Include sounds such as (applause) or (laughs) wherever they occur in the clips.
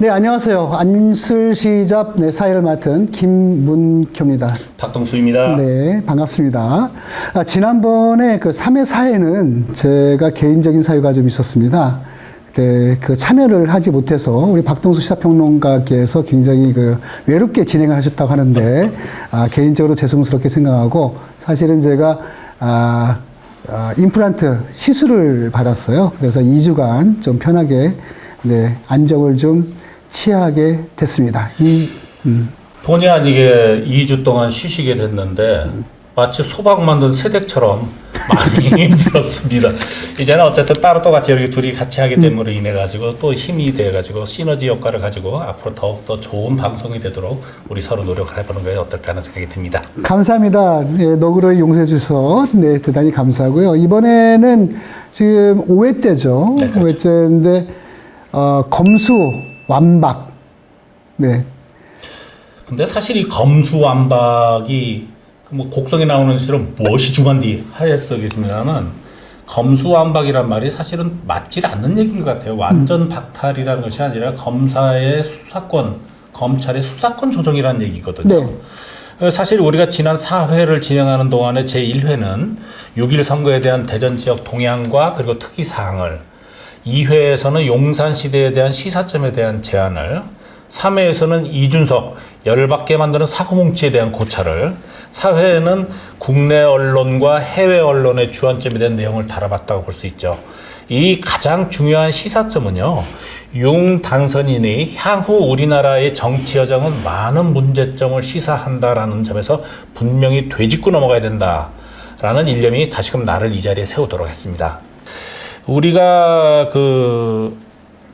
네, 안녕하세요. 안슬시잡 네, 사회를 맡은 김문표입니다. 박동수입니다. 네, 반갑습니다. 아, 지난번에 그 3회 사회는 제가 개인적인 사유가 좀 있었습니다. 네, 그 참여를 하지 못해서 우리 박동수 시사평론가께서 굉장히 그 외롭게 진행을 하셨다고 하는데 아, 개인적으로 죄송스럽게 생각하고 사실은 제가 아, 아, 임플란트 시술을 받았어요. 그래서 2주간 좀 편하게 네, 안정을 좀 취하게 됐습니다. 이 음, 본의 아니게 2주 동안 쉬시게 됐는데 마치 소박 만든 새댁처럼 많이 (laughs) 힘들었습니다. 이제는 어쨌든 따로 또 같이 이렇게 둘이 같이 하게 됨으로 인해 가지고 또 힘이 돼 가지고 시너지 효과를 가지고 앞으로 더욱 더 좋은 방송이 되도록 우리 서로 노력을 해보는 게 어떨까 하는 생각이 듭니다. 감사합니다. 네, 너그러이 용서해 주셔서 네, 대단히 감사하고요. 이번에는 지금 5회째죠. 네, 그렇죠. 5회째인데 어, 검수 완박. 네. 근데 사실 이 검수완박이 그뭐 곡성에 나오는 시로 무엇이 중요한디 하였겠습니다만 검수완박이란 말이 사실은 맞질 않는 얘기인 것 같아요. 완전 박탈이라는 것이 아니라 검사의 수사권, 검찰의 수사권 조정이라는 얘기거든요. 네. 어, 사실 우리가 지난 4회를 진행하는 동안에 제1회는 6.1 선거에 대한 대전 지역 동향과 그리고 특이 사항을 2회에서는 용산 시대에 대한 시사점에 대한 제안을 3회에서는 이준석 열받게 만드는 사고뭉치에 대한 고찰을 4회에는 국내 언론과 해외 언론의 주안점에 대한 내용을 다뤄봤다고 볼 수 있죠. 이 가장 중요한 시사점은요. 윤 당선인이 향후 우리나라의 정치 여정은 많은 문제점을 시사한다라는 점에서 분명히 되짚고 넘어가야 된다라는 일념이 다시금 나를 이 자리에 세우도록 했습니다. 우리가 그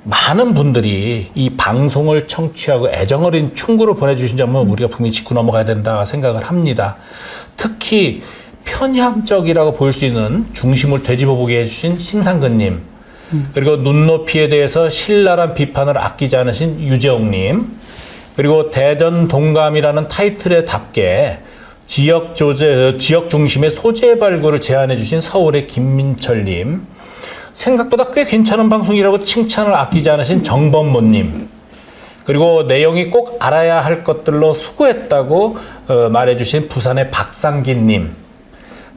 많은 분들이 이 방송을 청취하고 애정 어린 충고를 보내주신 점은 우리가 분명히 짚고 넘어가야 된다 생각을 합니다. 특히 편향적이라고 보일 수 있는 중심을 되짚어 보게 해주신 심상근님, 그리고 눈높이에 대해서 신랄한 비판을 아끼지 않으신 유재홍님, 그리고 대전 동감이라는 타이틀에 답게 지역 조제, 지역 중심의 소재 발굴을 제안해 주신 서울의 김민철님, 생각보다 꽤 괜찮은 방송이라고 칭찬을 아끼지 않으신 정범모님, 그리고 내용이 꼭 알아야 할 것들로 수고했다고 어, 말해주신 부산의 박상기님,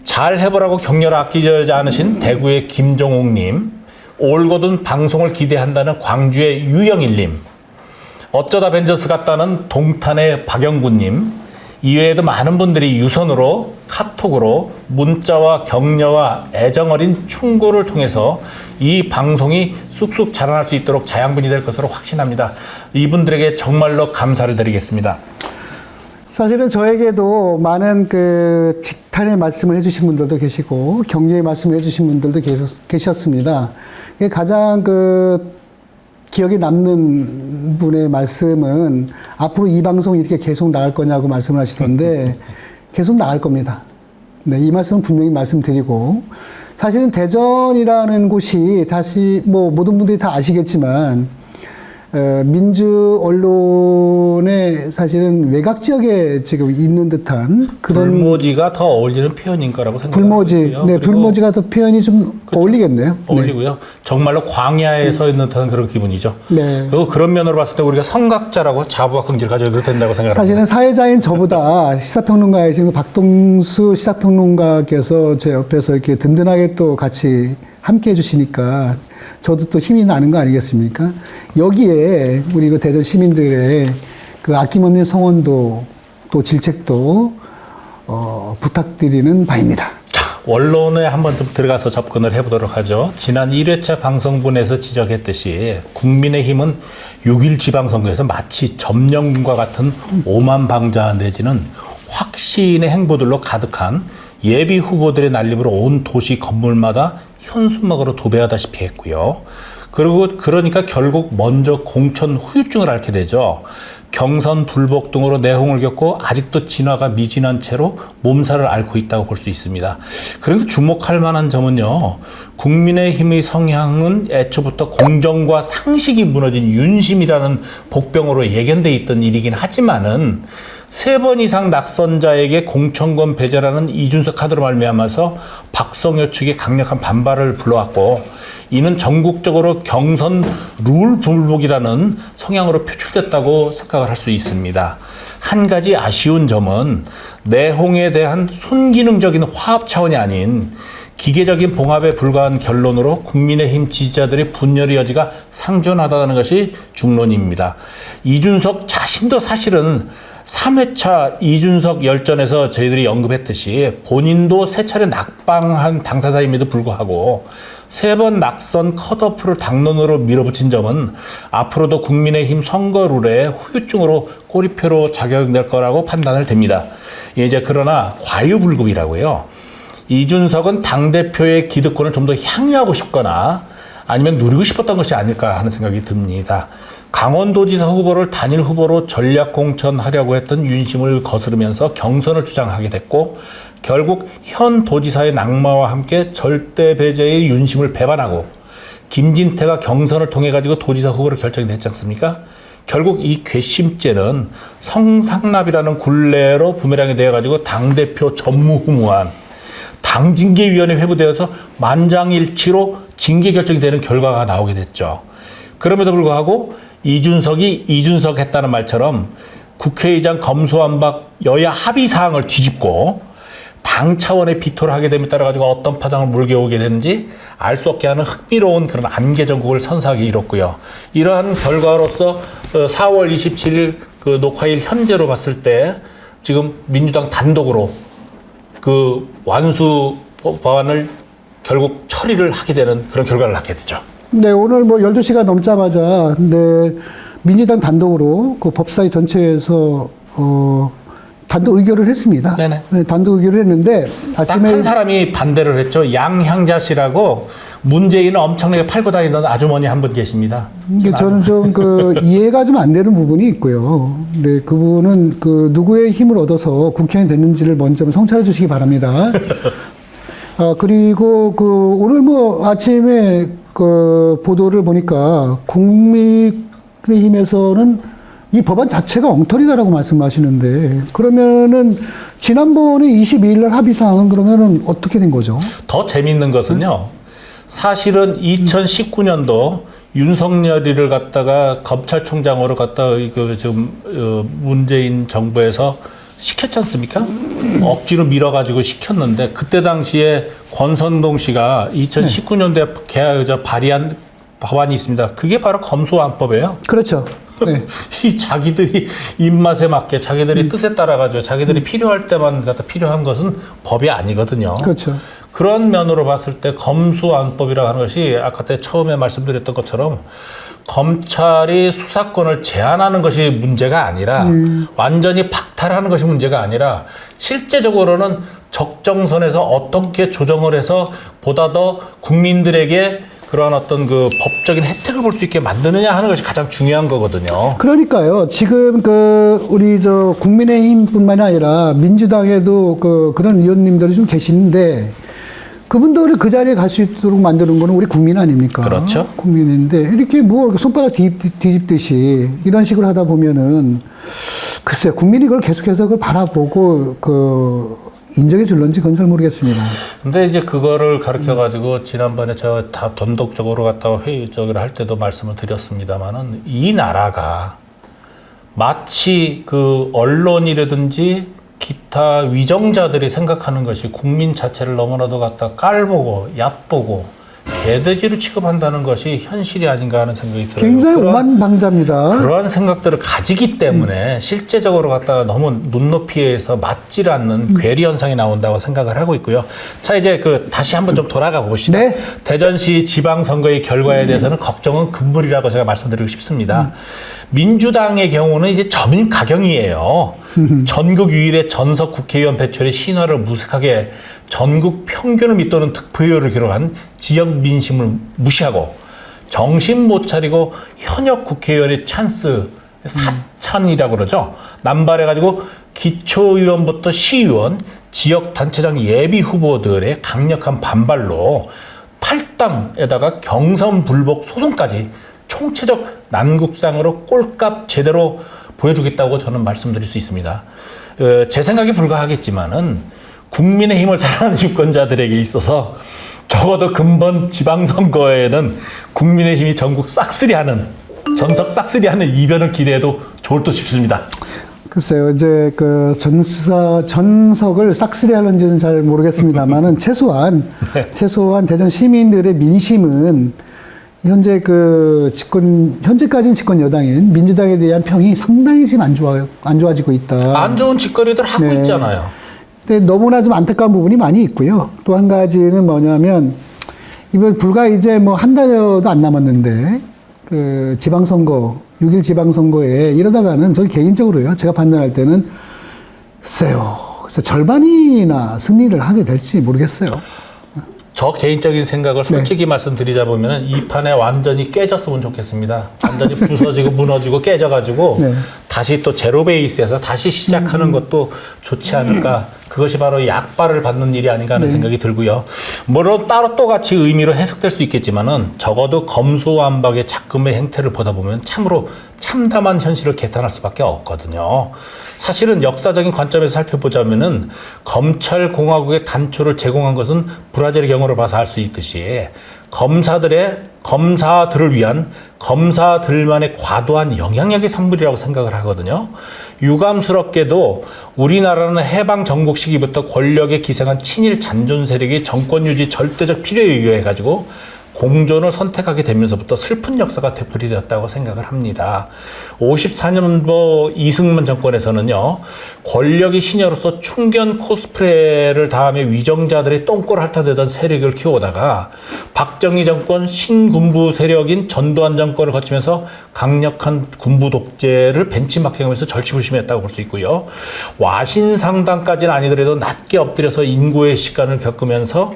잘 해보라고 격려를 아끼지 않으신 대구의 김종욱님, 올곧은 방송을 기대한다는 광주의 유영일님, 어쩌다 벤져스 같다는 동탄의 박영구님, 이외에도 많은 분들이 유선으로 카톡으로 문자와 격려와 애정 어린 충고를 통해서 이 방송이 쑥쑥 자라날 수 있도록 자양분이 될 것으로 확신합니다. 이분들에게 정말로 감사를 드리겠습니다. 사실은 저에게도 많은 그 지탄의 말씀을 해주신 분들도 계시고 격려의 말씀을 해주신 분들도 계셨, 계셨습니다. 가장 그 기억에 남는 분의 말씀은 앞으로 이 방송이 이렇게 계속 나갈 거냐고 말씀을 하시던데 (laughs) 계속 나갈 겁니다. 네, 이 말씀은 분명히 말씀드리고 사실은 대전이라는 곳이 다시 뭐 모든 분들이 다 아시겠지만 어, 민주 언론의 사실은 외곽 지역에 지금 있는 듯한 그런 불모지가 더 어울리는 표현인 거라고 불모지, 생각합니다. 네, 불모지가 더 표현이 좀 어울리겠네요. 네. 어울리고요. 정말로 광야에 서 있는 듯한 그런 기분이죠. 네. 그리고 그런 면으로 봤을 때 우리가 성각자라고 자부와 긍지를 가져도 된다고 생각합니다. 사실은 사회자인 저보다 (laughs) 시사평론가이신 박동수 시사평론가께서 제 옆에서 이렇게 든든하게 또 같이 함께 해주시니까 저도 또 힘이 나는 거 아니겠습니까? 여기에 우리 그 대전 시민들의 그 아낌없는 성원도 또 질책도 어, 부탁드리는 바입니다. 자, 원론에 한번 좀 들어가서 접근을 해보도록 하죠. 지난 1회차 방송분에서 지적했듯이 국민의힘은 6.1 지방선거에서 마치 점령군과 같은 오만 방자 내지는 확신의 행보들로 가득한 예비 후보들의 난립으로 온 도시 건물마다 현수막으로 도배하다시피 했고요. 그리고 그러니까 결국 먼저 공천 후유증을 앓게 되죠. 경선 불복 등으로 내홍을 겪고 아직도 진화가 미진한 채로 몸살을 앓고 있다고 볼 수 있습니다. 그런데 주목할 만한 점은요. 국민의힘의 성향은 애초부터 공정과 상식이 무너진 윤심이라는 복병으로 예견돼 있던 일이긴 하지만은 세 번 이상 낙선자에게 공천권 배제라는 이준석 카드로 말미암아서 박성효 측의 강력한 반발을 불러왔고 이는 전국적으로 경선 룰 불복이라는 성향으로 표출됐다고 생각을 할 수 있습니다. 한 가지 아쉬운 점은 내홍에 대한 순기능적인 화합 차원이 아닌 기계적인 봉합에 불과한 결론으로 국민의힘 지지자들의 분열의 여지가 상존하다는 것이 중론입니다. 이준석 자신도 사실은 3회차 이준석 열전에서 저희들이 언급했듯이 본인도 세 차례 낙방한 당사자임에도 불구하고 세 번 낙선 컷오프를 당론으로 밀어붙인 점은 앞으로도 국민의힘 선거룰에 후유증으로 꼬리표로 작용될 거라고 판단을 됩니다. 이제 그러나 과유불급이라고요. 이준석은 당대표의 기득권을 좀 더 향유하고 싶거나 아니면 누리고 싶었던 것이 아닐까 하는 생각이 듭니다. 강원도지사 후보를 단일 후보로 전략 공천하려고 했던 윤심을 거스르면서 경선을 주장하게 됐고 결국 현 도지사의 낙마와 함께 절대 배제의 윤심을 배반하고 김진태가 경선을 통해 가지고 도지사 후보로 결정이 됐지 않습니까? 결국 이 괘씸죄는 성상납이라는 굴레로 부메랑이 되어 가지고 당 대표 전무후무한 당징계위원회 회부되어서 만장일치로 징계 결정이 되는 결과가 나오게 됐죠. 그럼에도 불구하고 이준석이 이준석 했다는 말처럼 국회의장 검수완박 여야 합의 사항을 뒤집고 당 차원의 비토를 하게 됨에 따라 가지고 어떤 파장을 물게 오게 되는지 알 수 없게 하는 흥미로운 그런 안개 전국을 선사하게 이뤘고요. 이러한 결과로서 어, 4월 27일 그 녹화일 현재로 봤을 때 지금 민주당 단독으로 그 완수 법안을 결국 처리를 하게 되는 그런 결과를 낳게 되죠. 네, 오늘 뭐 12시가 넘자마자, 네, 민주당 단독으로 그 법사위 전체에서, 어, 단독 의결을 했습니다. 네네. 네, 단독 의결을 했는데, 딱 아침에. 한 사람이 반대를 했죠. 양향자 씨라고 문재인을 엄청나게 팔고 다니던 아주머니 한 분 계십니다. 이게 저는 좀 그 (laughs) 이해가 좀 안 되는 부분이 있고요. 네, 그분은 그 누구의 힘을 얻어서 국회의원이 됐는지를 먼저 좀 성찰해 주시기 바랍니다. (laughs) 아, 그리고 그 오늘 뭐 아침에 그 보도를 보니까 국민의힘에서는 이 법안 자체가 엉터리다라고 말씀하시는데 그러면은 지난번에 22일 날 합의 사항은 그러면은 어떻게 된 거죠? 더 재밌는 것은요. 사실은 2019년도 윤석열이를 갖다가 검찰총장으로 갖다가 그 지금 어, 문재인 정부에서 시켰지 않습니까? 억지로 밀어가지고 시켰는데 그때 당시에 권선동 씨가 2019년도에 개, 저 발의한 법안이 있습니다. 그게 바로 검수완법이에요. 그렇죠. 네. (laughs) 이 자기들이 입맛에 맞게 자기들이 뜻에 따라 가지고 자기들이 필요할 때만 갖다 필요한 것은 법이 아니거든요. 그렇죠. 그런 면으로 봤을 때 검수안법이라고 하는 것이 아까 때 처음에 말씀드렸던 것처럼 검찰이 수사권을 제한하는 것이 문제가 아니라 완전히 박탈하는 것이 문제가 아니라 실제적으로는 적정선에서 어떻게 조정을 해서 보다 더 국민들에게 그런 어떤 그 법적인 혜택을 볼 수 있게 만드느냐 하는 것이 가장 중요한 거거든요. 그러니까요. 지금 그 우리 저 국민의힘뿐만이 아니라 민주당에도 그 그런 의원님들이 좀 계시는데 그분들을 그 자리에 갈 수 있도록 만드는 거는 우리 국민 아닙니까? 그렇죠. 국민인데 이렇게 뭐 손바닥 뒤집, 뒤집 듯이 이런 식으로 하다 보면은 글쎄요. 국민이 그걸 계속해서 그걸 바라보고 그 인정해 줄런지 그건 잘 모르겠습니다. 근데 이제 그거를 가르쳐 가지고 지난번에 저다 단독적으로 갔다가 회의적으로 할 때도 말씀을 드렸습니다만은 이 나라가 마치 그 언론이라든지 기타 위정자들이 생각하는 것이 국민 자체를 너무나도 갖다 깔보고 얕보고 개돼지로 취급한다는 것이 현실이 아닌가 하는 생각이 들어요. 굉장히 그런- 오만방자입니다. 그러한 생각들을 가지기 때문에 실제적으로 갖다가 너무 눈높이에서 맞질 않는 괴리 현상이 나온다고 생각을 하고 있고요. 자 이제 그 다시 한번 좀 돌아가 봅시다. 네. 대전시 지방선거의 결과에 대해서는 걱정은 금물이라고 제가 말씀드리고 싶습니다. 민주당의 경우는 이제 점인 가경이에요. 전국 유일의 전석 국회의원 배출의 신화를 무색하게 전국 평균을 밑도는 득표율을 기록한 지역 민심을 무시하고 정신 못 차리고 현역 국회의원의 찬스 사찬이라고 그러죠. 남발해가지고 기초의원부터 시의원, 지역 단체장 예비 후보들의 강력한 반발로 탈당에다가 경선 불복 소송까지 총체적 난국상으로 꼴값 제대로 보여주겠다고 저는 말씀드릴 수 있습니다. 어, 제 생각이 불가하겠지만은 국민의 힘을 사랑하는 유권자들에게 있어서 적어도 근본 지방선거에는 국민의 힘이 전국 싹쓸이하는 전석 싹쓸이하는 이변을 기대해도 좋을 듯 싶습니다. 글쎄요, 이제 그 전사, 전석을 싹쓸이 하는지는 잘 모르겠습니다만은 (laughs) 최소한, 네. 최소한 대전 시민들의 민심은 현재 그 집권, 현재까지는 집권 여당인 민주당에 대한 평이 상당히 지금 안 좋아, 안 좋아지고 있다. 안 좋은 짓거리들 하고 네. 있잖아요. 근데 너무나 좀 안타까운 부분이 많이 있고요. 또 한 가지는 뭐냐면 이번 불과 이제 뭐 한 달여도 안 남았는데 그 지방선거 6일 지방선거에 이러다가는 저 개인적으로요. 제가 판단할 때는 글쎄요. 그래서 절반이나 승리를 하게 될지 모르겠어요. 저 개인적인 생각을 네. 솔직히 말씀드리자 보면 이 판에 완전히 깨졌으면 좋겠습니다. 완전히 부서지고 (laughs) 무너지고 깨져가지고 네. 음. 다시 또 제로 베이스에서 다시 시작하는 것도 좋지 않을까. 그것이 바로 약발을 받는 일이 아닌가 하는 네. 생각이 들고요. 물론 따로 또 같이 의미로 해석될 수 있겠지만은 적어도 검수완박의 작금의 행태를 보다 보면 참으로 참담한 현실을 개탄할 수밖에 없거든요. 사실은 역사적인 관점에서 살펴보자면은 검찰 공화국의 단초를 제공한 것은 브라질의 경우를 봐서 알 수 있듯이 검사들의 검사들을 위한 검사들만의 과도한 영향력의 산물이라고 생각을 하거든요. 유감스럽게도 우리나라는 해방 전국 시기부터 권력에 기생한 친일 잔존 세력이 정권 유지 절대적 필요에 의해 가지고 공존을 선택하게 되면서부터 슬픈 역사가 되풀이되었다고 생각을 합니다. 54년도 이승만 정권에서는요, 권력이 신여로서 충견 코스프레를 다음에 위정자들의 똥꼬를 핥아대던 세력을 키워오다가 박정희 정권 신군부 세력인 전두환 정권을 거치면서 강력한 군부 독재를 벤치마킹하면서 절치부심했다고 볼 수 있고요. 와신상당까지는 아니더라도 낮게 엎드려서 인고의 시간을 겪으면서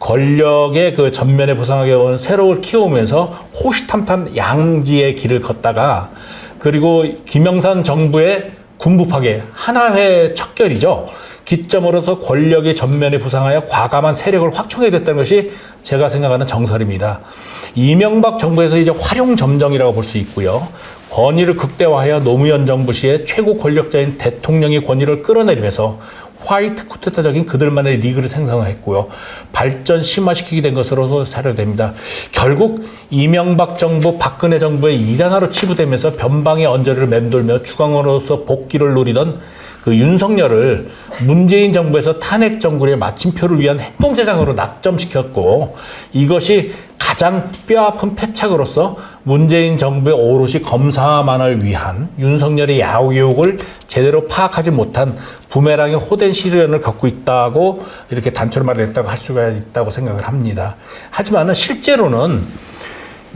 권력의 그 전면에 부상하게 온 세력을 키우면서 호시탐탐 양지의 길을 걷다가 그리고 김영삼 정부의 군부 파괴 하나회 척결이죠. 기점으로서 권력의 전면에 부상하여 과감한 세력을 확충해야 됐다는 것이 제가 생각하는 정설입니다. 이명박 정부에서 이제 활용 점정이라고 볼 수 있고요. 권위를 극대화하여 노무현 정부 시에 최고 권력자인 대통령의 권위를 끌어내리면서 화이트 쿠데타적인 그들만의 리그를 생성했고요. 발전 심화시키게 된 것으로 사료됩니다. 결국 이명박 정부, 박근혜 정부의 이단화로 치부되면서 변방의 언저리를 맴돌며 주강으로서 복귀를 노리던 그 윤석열을 문재인 정부에서 탄핵 정부의 마침표를 위한 행동대장으로 낙점시켰고 이것이 가장 뼈아픈 패착으로서 문재인 정부의 오롯이 검사만을 위한 윤석열의 야유욕을 제대로 파악하지 못한 부메랑의 호된 시련을 겪고 있다고 이렇게 단초를 말했다고 할 수가 있다고 생각을 합니다. 하지만은 실제로는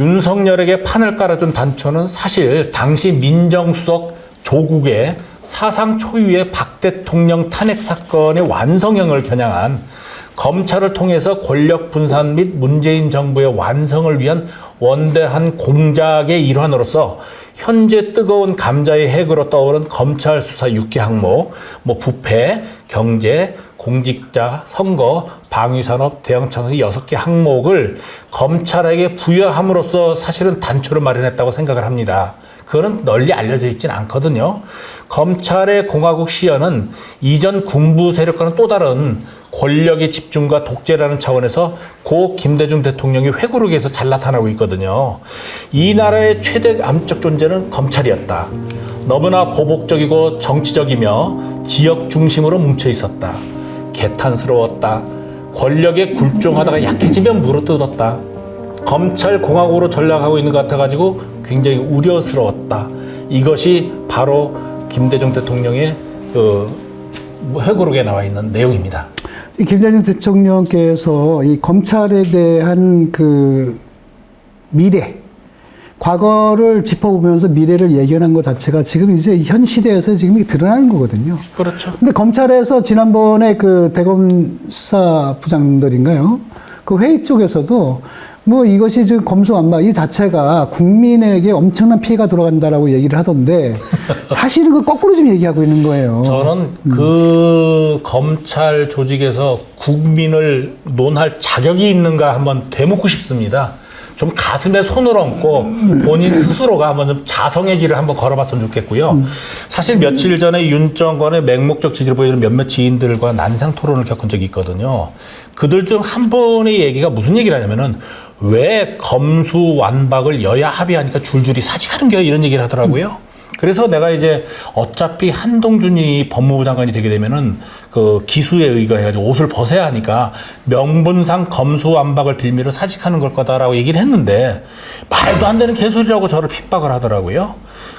윤석열에게 판을 깔아준 단초는 사실 당시 민정수석 조국의 사상 초유의 박 대통령 탄핵 사건의 완성형을 겨냥한 검찰을 통해서 권력 분산 및 문재인 정부의 완성을 위한 원대한 공작의 일환으로서 현재 뜨거운 감자의 핵으로 떠오른 검찰 수사 6개 항목, 뭐 부패, 경제, 공직자, 선거, 방위산업, 대형창의 6개 항목을 검찰에게 부여함으로써 사실은 단초를 마련했다고 생각을 합니다. 그거는 널리 알려져 있지는 않거든요. 검찰의 공화국 시연은 이전 군부 세력과는 또 다른 권력의 집중과 독재라는 차원에서 고 김대중 대통령이 회고록에서 잘 나타나고 있거든요. 이 나라의 최대 암적 존재는 검찰이었다. 너무나 보복적이고 정치적이며 지역 중심으로 뭉쳐 있었다. 개탄스러웠다. 권력에 굴종하다가 약해지면 물어뜯었다. 검찰 공화국으로 전락하고 있는 것 같아가지고 굉장히 우려스러웠다. 이것이 바로 김대중 대통령의 그 회고록에 나와 있는 내용입니다. 이 김대중 대통령께서 이 검찰에 대한 그 미래, 과거를 짚어보면서 미래를 예견한 것 자체가 지금 이제 현 시대에서 지금 이게 드러나는 거거든요. 그렇죠. 근데 검찰에서 지난번에 그 대검 수사 부장들인가요? 그 회의 쪽에서도 뭐 이것이 지금 검수완박 이 자체가 국민에게 엄청난 피해가 돌아간다라고 얘기를 하던데 (laughs) 사실은 그 거꾸로 좀 얘기하고 있는 거예요. 저는 그 검찰 조직에서 국민을 논할 자격이 있는가 한번 되묻고 싶습니다. 좀 가슴에 손을 얹고 본인 스스로가 한번 좀 자성의 길을 한번 걸어봤으면 좋겠고요. 사실 며칠 전에 윤 정권의 맹목적 지지를 보이는 몇몇 지인들과 난상 토론을 겪은 적이 있거든요. 그들 중 한 분의 얘기가 무슨 얘기를 하냐면은 왜 검수 완박을 여야 합의하니까 줄줄이 사직하는 겨 이런 얘기를 하더라고요. 그래서 내가 이제 어차피 한동준이 법무부 장관이 되게 되면은 그 기수에 의거해가지고 옷을 벗어야 하니까 명분상 검수완박을 빌미로 사직하는 걸 거다라고 얘기를 했는데 말도 안 되는 개소리라고 저를 핍박을 하더라고요.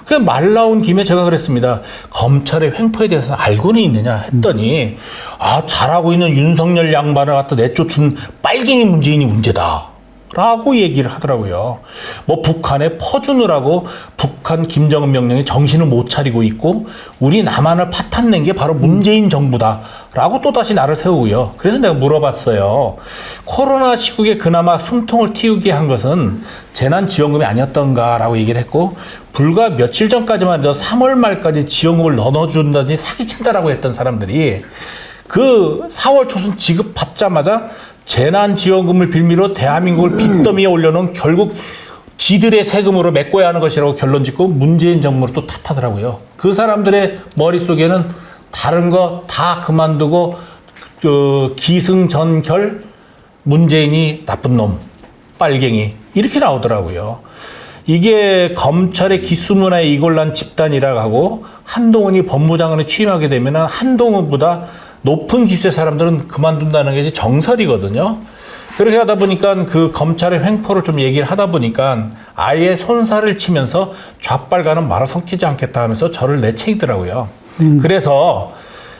그냥 말 나온 김에 제가 그랬습니다. 검찰의 횡포에 대해서는 알고는 있느냐 했더니 아 잘하고 있는 윤석열 양반을 갖다 내쫓은 빨갱이 문재인이 문제다. 라고 얘기를 하더라고요. 뭐 북한에 퍼주느라고 북한 김정은 명령에 정신을 못 차리고 있고 우리 남한을 파탄 낸 게 바로 문재인 정부다. 라고 또다시 나를 세우고요. 그래서 내가 물어봤어요. 코로나 시국에 그나마 숨통을 틔우게 한 것은 재난지원금이 아니었던가 라고 얘기를 했고 불과 며칠 전까지만 해도 3월 말까지 지원금을 넣어준다든지 사기친다라고 했던 사람들이 그 4월 초순 지급 받자마자 재난지원금을 빌미로 대한민국을 빚더미에 올려놓은 결국 지들의 세금으로 메꿔야 하는 것이라고 결론 짓고 문재인 정부를 또 탓하더라고요. 그 사람들의 머릿속에는 다른 거 다 그만두고 그 기승전결 문재인이 나쁜 놈, 빨갱이 이렇게 나오더라고요. 이게 검찰의 기수문화에 이골난 집단이라고 하고 한동훈이 법무장관에 취임하게 되면 한동훈보다 높은 기수의 사람들은 그만둔다는 게 정설이거든요. 그렇게 하다 보니까 그 검찰의 횡포를 좀 얘기를 하다 보니까 아예 손살을 치면서 좌빨가는 말아 섞이지 않겠다 하면서 저를 내치더라고요. 그래서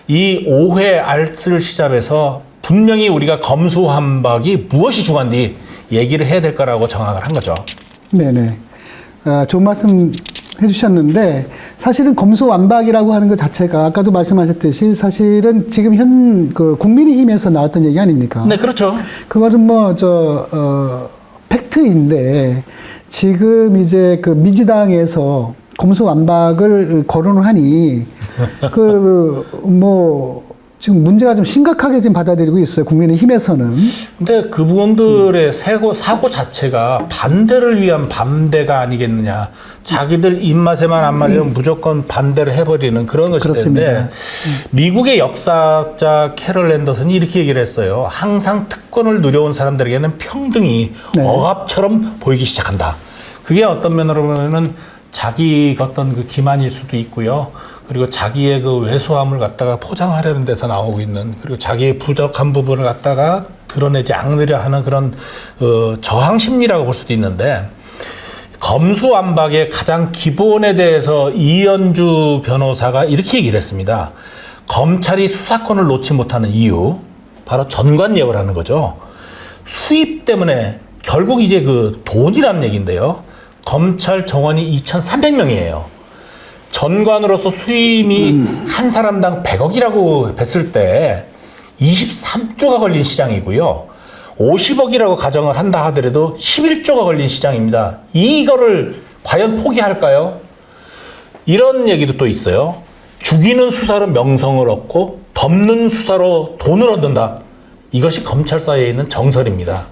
이 오해 알쓸 시잡에서 분명히 우리가 검수한박이 무엇이 중요한지 얘기를 해야 될 거라고 정학을 한 거죠. 네네. 아, 좋은 말씀 해주셨는데 사실은 검수완박이라고 하는 것 자체가 아까도 말씀하셨듯이 사실은 지금 현 그 국민의힘에서 나왔던 얘기 아닙니까? 네, 그렇죠. 그거는 뭐저 어, 팩트인데 지금 이제 그 민주당에서 검수완박을 거론을 하니 그뭐 지금 문제가 좀 심각하게 지금 받아들이고 있어요 국민의힘에서는. 근데 그분들의 사고, 사고 자체가 반대를 위한 반대가 아니겠느냐. 자기들 입맛에만 안 맞으면 무조건 반대를 해버리는 그런 것이 그렇습니다. 되는데 미국의 역사학자 캐럴 랜더슨이 이렇게 얘기를 했어요. 항상 특권을 누려온 사람들에게는 평등이 네. 억압처럼 보이기 시작한다. 그게 어떤 면으로 보면은 자기 어떤 그 기만일 수도 있고요. 그리고 자기의 그 왜소함을 갖다가 포장하려는 데서 나오고 있는 그리고 자기의 부족한 부분을 갖다가 드러내지 않으려 하는 그런 어, 저항 심리라고 볼 수도 있는데 검수완박의 가장 기본에 대해서 이현주 변호사가 이렇게 얘기를 했습니다. 검찰이 수사권을 놓지 못하는 이유 바로 전관예우를 하는 거죠. 수입 때문에 결국 이제 그 돈이라는 얘기인데요. 검찰 정원이 2,300명이에요. 전관으로서 수임이 한 사람당 100억이라고 했을 때 23조가 걸린 시장이고요. 50억이라고 가정을 한다 하더라도 11조가 걸린 시장입니다. 이거를 과연 포기할까요? 이런 얘기도 또 있어요. 죽이는 수사로 명성을 얻고 덮는 수사로 돈을 얻는다. 이것이 검찰사에 있는 정설입니다.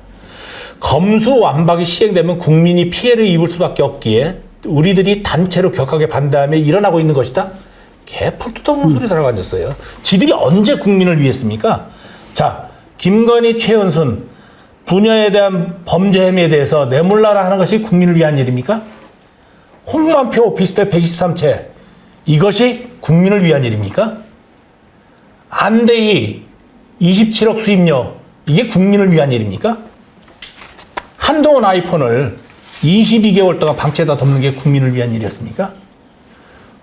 검수 완박이 시행되면 국민이 피해를 입을 수밖에 없기에 우리들이 단체로 격하게 반대하며 일어나고 있는 것이다. 개풀 뜯어먹는 소리 들어가 앉았어요. 지들이 언제 국민을 위했습니까? 자, 김건희, 최은순 분야에 대한 범죄 혐의에 대해서 내몰라라 하는 것이 국민을 위한 일입니까? 홍만표 오피스텔 123채 이것이 국민을 위한 일입니까? 안대희 27억 수입료 이게 국민을 위한 일입니까? 한동훈 아이폰을 22개월 동안 방치에다 덮는 게 국민을 위한 일이었습니까?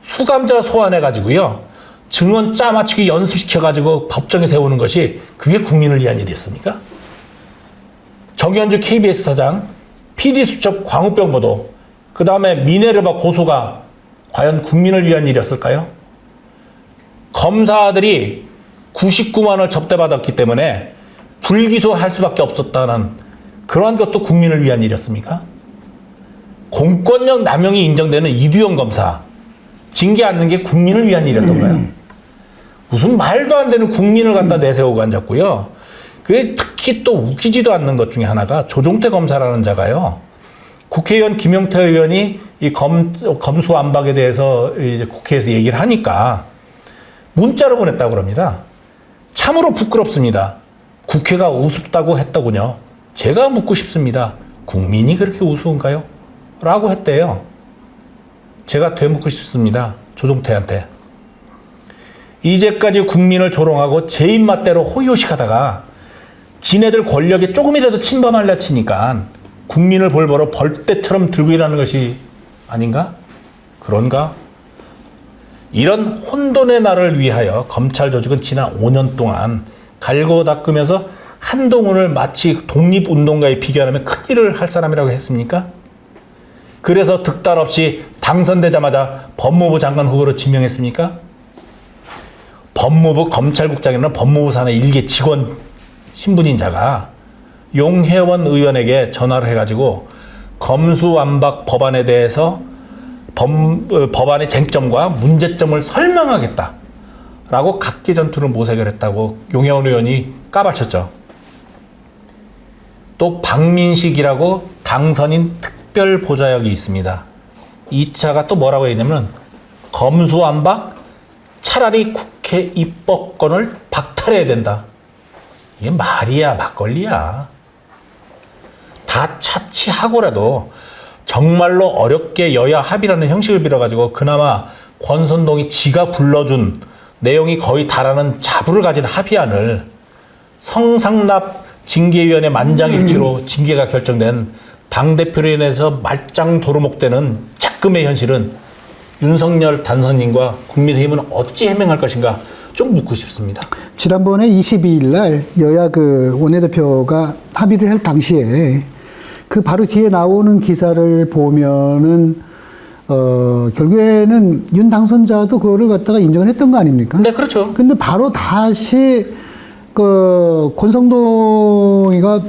수감자 소환해 가지고요. 증언 짜 맞추기 연습시켜 가지고 법정에 세우는 것이 그게 국민을 위한 일이었습니까? 정현주 KBS 사장, PD 수첩 광우병 보도, 그 다음에 미네르바 고소가 과연 국민을 위한 일이었을까요? 검사들이 99만 원을 접대받았기 때문에 불기소할 수밖에 없었다는 그러한 것도 국민을 위한 일이었습니까? 공권력 남용이 인정되는 이두영 검사 징계 않는 게 국민을 위한 일이었던가요? 무슨 말도 안 되는 국민을 갖다 내세우고 앉았고요. 그게 특히 또 웃기지도 않는 것 중에 하나가 조종태 검사라는 자가요. 국회의원 김용태 의원이 이 검, 검수 안박에 대해서 이제 국회에서 얘기를 하니까 문자로 보냈다고 그럽니다. 참으로 부끄럽습니다. 국회가 우습다고 했더군요. 제가 묻고 싶습니다. 국민이 그렇게 우스운가요? 라고 했대요. 제가 되묻고 싶습니다. 조종태한테. 이제까지 국민을 조롱하고 제 입맛대로 호의호식하다가 지네들 권력에 조금이라도 침범하려 치니까 국민을 볼보러 벌떼처럼 들고 일하는 것이 아닌가? 그런가? 이런 혼돈의 날을 위하여 검찰 조직은 지난 5년 동안 갈고 닦으면서 한동훈을 마치 독립운동가에 비교하면 큰일을 할 사람이라고 했습니까? 그래서 득달 없이 당선되자마자 법무부 장관 후보로 지명했습니까? 법무부 검찰국장이라는 법무부 산하 일개 직원 신분인 자가 용혜원 의원에게 전화를 해가지고 검수완박 법안에 대해서 법, 어, 법안의 쟁점과 문제점을 설명하겠다. 라고 각기 전투를 모색을 했다고 용혜원 의원이 까발쳤죠. 또 박민식이라고 당선인 특 별 보좌역이 있습니다. 이 차가 또 뭐라고 했냐면 검수완박 차라리 국회 입법권을 박탈해야 된다. 이게 말이야 막걸리야. 다 차치하고라도 정말로 어렵게 여야 합의라는 형식을 빌어가지고 그나마 권선동이 지가 불러준 내용이 거의 달하는 자부를 가진 합의안을 성상납 징계위원회 만장일치로 징계가 결정된 당대표로 인해서 말짱 도루묵되는 작금의 현실은 윤석열 단선인과 국민의힘은 어찌 해명할 것인가 좀 묻고 싶습니다. 지난번에 22일 날 여야 그 원내대표가 합의를 할 당시에 그 바로 뒤에 나오는 기사를 보면은 어 결국에는 윤 당선자도 그거를 갖다가 인정을 했던 거 아닙니까? 네, 그렇죠. 근데 바로 다시 그 권성동이가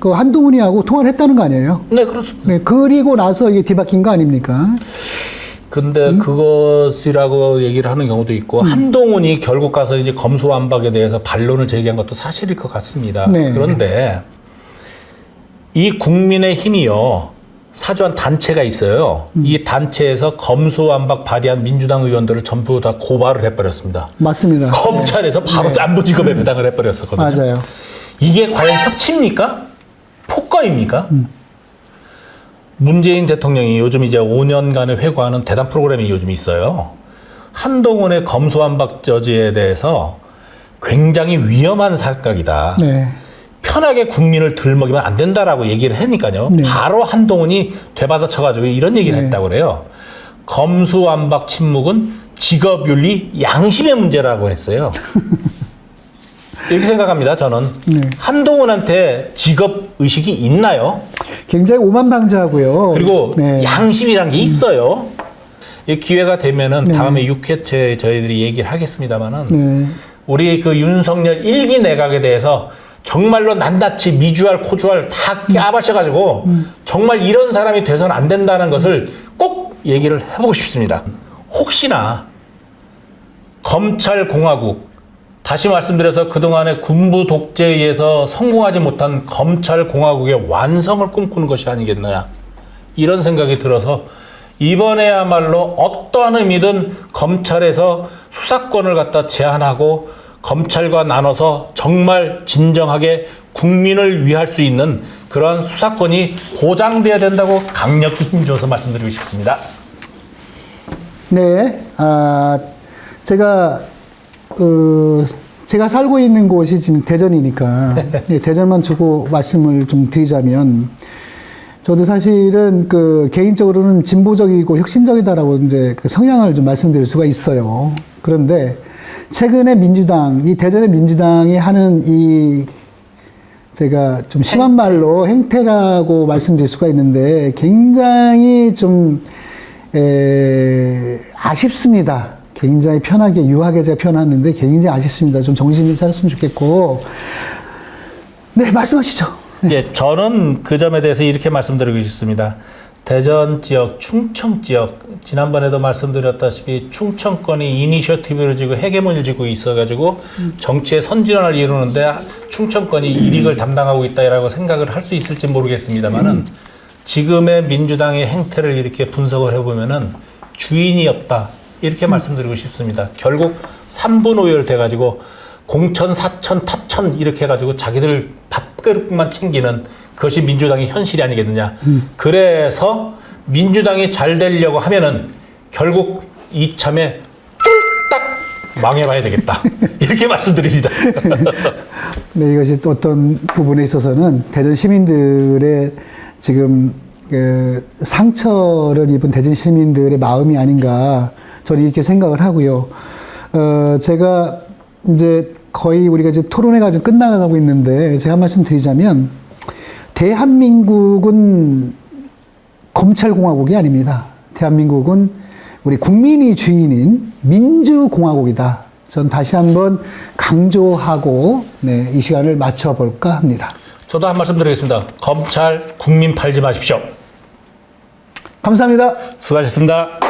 그 한동훈이하고 통화를 했다는 거 아니에요? 네, 그렇습니다. 네, 그리고 나서 이게 뒤바뀐 거 아닙니까? 근데 그것이라고 얘기를 하는 경우도 있고 한동훈이 결국 가서 이제 검수완박에 대해서 반론을 제기한 것도 사실일 것 같습니다. 네. 그런데 이 국민의 힘이요 사주한 단체가 있어요. 이 단체에서 검수완박 발의한 민주당 의원들을 전부 다 고발을 해버렸습니다. 맞습니다. 검찰에서 바로 남부지검에 배당을 해버렸었거든요. 네. 맞아요. 이게 과연 협치입니까? 폭거입니까? 문재인 대통령이 요즘 이제 5년간의 회고하는 대단 프로그램이 요즘 있어요. 한동훈의 검수완박 저지에 대해서 굉장히 위험한 사각이다. 네. 편하게 국민을 들먹이면 안 된다라고 얘기를 하니까요. 네. 바로 한동훈이 되받아 쳐가지고 이런 얘기를 네. 했다고 그래요. 검수완박 침묵은 직업윤리 양심의 문제라고 했어요. (laughs) 이렇게 생각합니다. 저는 네. 한동훈한테 직업 의식이 있나요? 굉장히 오만방자하고요. 그리고 네. 양심이란 게 있어요. 이 기회가 되면은 네. 다음에 6회째 저희들이 얘기를 하겠습니다만은 네. 우리 그 윤석열 일기 내각에 대해서 정말로 낱낱이 미주알 코주알 다 까바셔가지고 정말 이런 사람이 돼서는 안 된다는 것을 꼭 얘기를 해보고 싶습니다. 혹시나 검찰 공화국 다시 말씀드려서 그동안의 군부 독재에 의해서 성공하지 못한 검찰 공화국의 완성을 꿈꾸는 것이 아니겠느냐 이런 생각이 들어서 이번에야말로 어떠한 의미든 검찰에서 수사권을 갖다 제한하고 검찰과 나눠서 정말 진정하게 국민을 위할 수 있는 그러한 수사권이 보장돼야 된다고 강력히 힘줘서 말씀드리고 싶습니다. 네, 아, 제가, 어, 제가 살고 있는 곳이 지금 대전이니까, 네, 대전만 주고 말씀을 좀 드리자면, 저도 사실은 그 개인적으로는 진보적이고 혁신적이다라고 이제 그 성향을 좀 말씀드릴 수가 있어요. 그런데 최근에 민주당, 이 대전의 민주당이 하는 이 제가 좀 심한 말로 행태라고 말씀드릴 수가 있는데 굉장히 좀 에, 아쉽습니다. 굉장히 편하게 유하게 제가 표현했는데 굉장히 아쉽습니다. 좀 정신 좀 차렸으면 좋겠고 네 말씀하시죠. 예, 저는 그 점에 대해서 이렇게 말씀드리고 싶습니다. 대전 지역, 충청 지역, 지난번에도 말씀드렸다시피 충청권이 이니셔티브를 지고 헤게모니를 지고 있어가지고 정치의 선진화를 이루는데 충청권이 이익을 담당하고 있다라고 생각을 할 수 있을지 모르겠습니다만은 지금의 민주당의 행태를 이렇게 분석을 해보면은 주인이 없다 이렇게 말씀드리고 싶습니다. 결국 삼분오열 돼가지고 공천, 사천, 타천 이렇게 해가지고 자기들 밥그릇만 챙기는 그것이 민주당의 현실이 아니겠느냐. 그래서 민주당이 잘 되려고 하면은 결국 이참에 쫄딱 망해봐야 되겠다 (laughs) 이렇게 말씀드립니다. (laughs) 네, 이것이 또 어떤 부분에 있어서는 대전 시민들의 지금 그 상처를 입은 대전 시민들의 마음이 아닌가 저는 이렇게 생각을 하고요. 어, 제가 이제 거의 우리가 이제 토론회가 좀 끝나가고 있는데 제가 한 말씀 드리자면 대한민국은 검찰공화국이 아닙니다. 대한민국은 우리 국민이 주인인 민주공화국이다. 전 다시 한번 강조하고 네, 이 시간을 맞춰볼까 합니다. 저도 한 말씀 드리겠습니다. 검찰 국민 팔지 마십시오. 감사합니다. 수고하셨습니다.